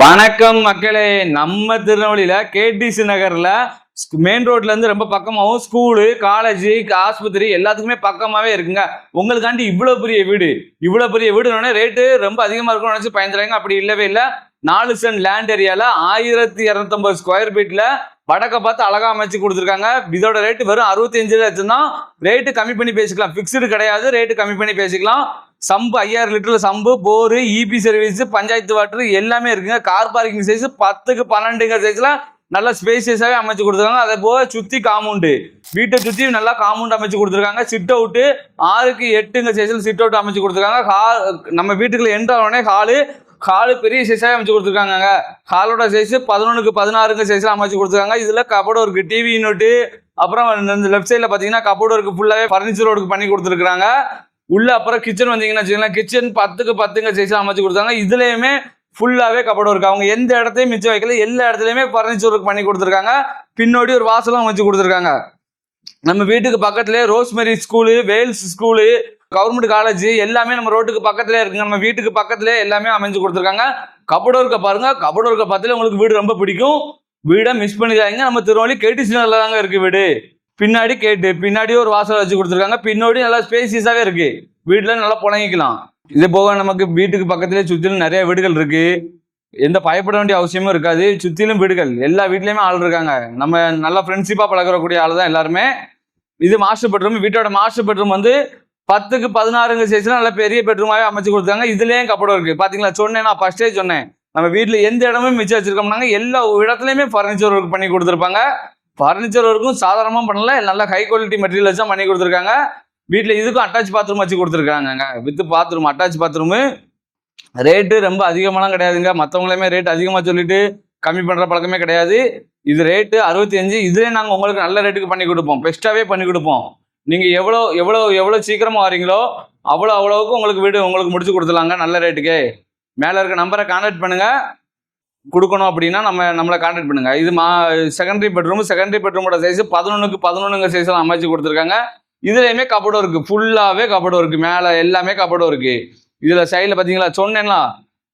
வணக்கம் மக்களே. நம்ம திருநெல்வேலியில கேடிசி நகர்ல மெயின் ரோட்ல இருந்து ரொம்ப பக்கமாகவும் ஸ்கூலு காலேஜ் ஆஸ்பத்திரி எல்லாத்துக்குமே பக்கமாவே இருக்குங்க. உங்களுக்காண்டி இவ்வளவு பெரிய வீடு. இவ்வளவு பெரிய வீடுனோடனே ரேட்டு ரொம்ப அதிகமா இருக்கும்னு நினைச்சு பயந்துறாங்க. அப்படி இல்லவே இல்லை. நாலு சென்ட் லேண்ட் ஏரியால ஆயிரத்தி இரநூத்தம்பது ஸ்கொயர் ஃபீட்ல வடக்க பார்த்து அழகா அமைச்சு கொடுத்துருக்காங்க. இதோட ரேட்டு வெறும் அறுபத்தி அஞ்சு லட்சம் தான். ரேட்டு கம்மி பண்ணி பேசிக்கலாம். ஃபிக்ஸ்டு கிடையாது. ரேட்டு கம்மி பண்ணி பேசிக்கலாம். சம்பு ஐயாயிரம் லிட்டர்ல sump bore EB service panchayat water எல்லாமே இருக்குங்க. கார் பார்க்கிங் சைஸ் பத்துக்கு பன்னெண்டுங்க சைஸ்லாம் நல்லா ஸ்பேசியஸாவே அமைச்சு கொடுத்துருக்காங்க. அதே போக சுத்தி காம்பவுண்டு வீட்டை சுத்தி நல்லா காம்பவுண்ட் அமைச்சு கொடுத்துருக்காங்க. சிட் அவுட்டு ஆறுக்கு எட்டுங்க சைஸ்ல சிட் அவுட் அமைச்சு கொடுத்துருக்காங்க. ஹால் நம்ம வீட்டுக்குள்ள என்ட்ரு உடனே ஹாலு ஹாலு பெரிய சைஸாக அமைச்சு கொடுத்துருக்காங்க ஹாலோட சைஸ் பதினொன்றுக்கு பதினாறுங்க சைஸ்ல அமைச்சு கொடுத்துருக்காங்க. இதுல கபோர்டு இருக்கு டிவி யூனிட்டு அப்புறம் இந்த லெஃப்ட் சைடில் பார்த்தீங்கன்னா கபோர்டு இருக்கு ஃபுல்லாகவே ஃபர்னிச்சர் ஒர்க் பண்ணி கொடுத்துருக்காங்க உள்ள அப்புறம் கிச்சன் வந்தீங்கன்னா வச்சுக்கலாம் கிச்சன் பத்துக்கு பத்துங்க சைஸ்ல அமைச்சு கொடுத்தாங்க. இதுலயுமே ஃபுல்லாவே கபோர்டு இருக்கு. அவங்க எந்த இடத்தையும் மிச்சம் வைக்கல. எல்லா இடத்துலயுமே ஃபர்னிச்சர் ஒர்க் பண்ணி கொடுத்துருக்காங்க. பின்னாடி ஒரு வாசலும் அமைச்சு கொடுத்துருக்காங்க. நம்ம வீட்டுக்கு பக்கத்துலேயே Rosemary school Vels school government college எல்லாமே நம்ம ரோட்டுக்கு பக்கத்துலேயே இருக்குங்க நம்ம வீட்டுக்கு பக்கத்துலேயே எல்லாமே அமைஞ்சு கொடுத்துருக்காங்க. கபோர்டு இருக்க பாருங்க. கபோர்டு இருக்க பார்த்துல உங்களுக்கு வீடு ரொம்ப பிடிக்கும். வீடை மிஸ் பண்ணிடாதீங்க. நம்ம திருவள்ளி கேடிசி நல்லா தாங்க இருக்கு வீடு. பின்னாடி கேட்டு பின்னாடியே ஒரு வாசல் வச்சு கொடுத்துருக்காங்க. பின்னாடி நல்லா ஸ்பேசியஸாகவே இருக்கு. வீட்டில் நல்லா புழங்கிக்கலாம். இது போக நமக்கு வீட்டுக்கு பக்கத்துலேயே சுற்றிலும் நிறைய வீடுகள் இருக்கு. எந்த பயப்பட வேண்டிய அவசியமும் இருக்காது. சுற்றிலும் வீடுகள். எல்லா வீட்லேயுமே ஆள் இருக்காங்க. நம்ம நல்லா ஃப்ரெண்ட்ஷிப்பாக பழகக்கூடிய ஆள் தான் எல்லாருமே. இது மாஸ்டர் பெட்ரூம் வீட்டோட மாஸ்டர் பெட்ரூம் வந்து பத்துக்கு பதினாறுங்க சைஸ்ல நல்லா பெரிய பெட்ரூமாகவே அமைச்சு கொடுத்தாங்க. இதுலேயும் கப்படம் இருக்குது பார்த்தீங்களா சொன்னேன் நான் ஃபஸ்ட்டே சொன்னேன். நம்ம வீட்டில் எந்த இடமும் மிச்சம் வச்சுருக்கோம்னாங்க. எல்லா இடத்துலையுமே ஃபர்னிச்சர் ஒர்க் பண்ணி கொடுத்துருப்பாங்க. ஃபர்னிச்சர் ஒர்க்கும் சாதாரணமாக பண்ணல நல்ல ஹை குவாலிட்டி மெட்டீரியல் வச்சு பண்ணி கொடுத்துருக்காங்க. வீட்டில் இதுக்கும் அட்டாச் பாத்ரூம் வச்சு கொடுத்துருக்காங்கங்க. With bathroom attach bathroom rate ரொம்ப அதிகமாலாம் கிடையாதுங்க. மற்றவங்களையுமே ரேட் அதிகமாக சொல்லிட்டு கம்மி பண்ணுற பழக்கமே கிடையாது. இது ரேட்டு அறுபத்தி அஞ்சு இதுலேயே நாங்கள் உங்களுக்கு நல்ல ரேட்டுக்கு பண்ணி கொடுப்போம். பெஸ்ட்டாகவே பண்ணி கொடுப்போம். நீங்கள் எவ்வளோ எவ்வளோ எவ்வளோ சீக்கிரமாக வரீங்களோ அவ்வளோ அவ்வளோவுக்கு உங்களுக்கு வீடு உங்களுக்கு முடிச்சு கொடுத்துலாங்க நல்ல ரேட்டுக்கு மேலே இருக்க நம்பரை கான்டாக்ட் பண்ணுங்கள் கொடுக்கணும் அப்படின்னா நம்ம நம்மளை கான்டாக்ட் பண்ணுங்க. இது மா செகண்டரி பெட்ரூம் செகண்டரி பெட்ரூமோட சைஸ் பதினொன்றுக்கு பதினொன்றுங்க சைஸ்லாம் அமைச்சு கொடுத்துருக்காங்க. இதுலையுமே கபடம் இருக்குது ஃபுல்லாகவே கபடம் இருக்குது மேலே எல்லாமே கபடம் இருக்குது இதில் சைடில் பார்த்தீங்களா சொன்னேன்னா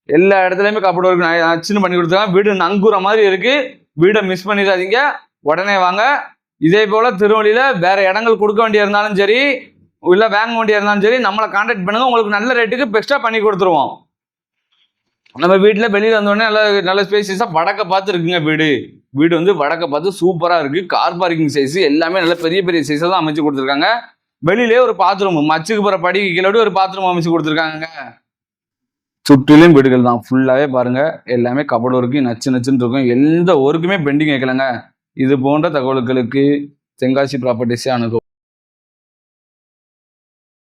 எல்லா இடத்துலையுமே கபடம் இருக்குது நான் அச்சுன்னு பண்ணி கொடுத்துருக்காங்க வீடு நங்குற மாதிரி இருக்குது வீடை மிஸ் பண்ணிடாதீங்க. உடனே வாங்க. இதே போல் திருவள்ளியில் வேறு இடங்கள் கொடுக்க வேண்டிய இருந்தாலும் சரி இல்லை வாங்க வேண்டிய இருந்தாலும் சரி நம்மளை கான்டாக்ட் பண்ணுங்கள் உங்களுக்கு நல்ல ரேட்டுக்கு பெஸ்ட்டாக பண்ணி கொடுத்துருவோம். நம்ம வீட்டில் வெளியில் வந்தோடனே நல்ல நல்ல ஸ்பேசியஸாக வடக்க பார்த்து இருக்குங்க வீடு. வீடு வந்து வடக்க பார்த்து சூப்பராக இருக்குது கார் பார்க்கிங் சைஸ் எல்லாமே நல்ல பெரிய பெரிய சைஸாக தான் அமைச்சு கொடுத்துருக்காங்க. வெளியிலே ஒரு பாத்ரூம் மச்சுக்கு போகிற படிக்கு கீழே ஒரு பாத்ரூம் அமைச்சு கொடுத்துருக்காங்க சுற்றிலும் வீடுகள் தான். ஃபுல்லாகவே பாருங்கள் எல்லாமே கபடு ஒர்க்கு நச்சு நச்சுன்னு இருக்கும். எந்த ஒர்க்குமே பெண்டிங் வைக்கலங்க. இது போன்ற தகவல்களுக்கு தென்காசி ப்ராப்பர்ட்டிஸே அணுகும்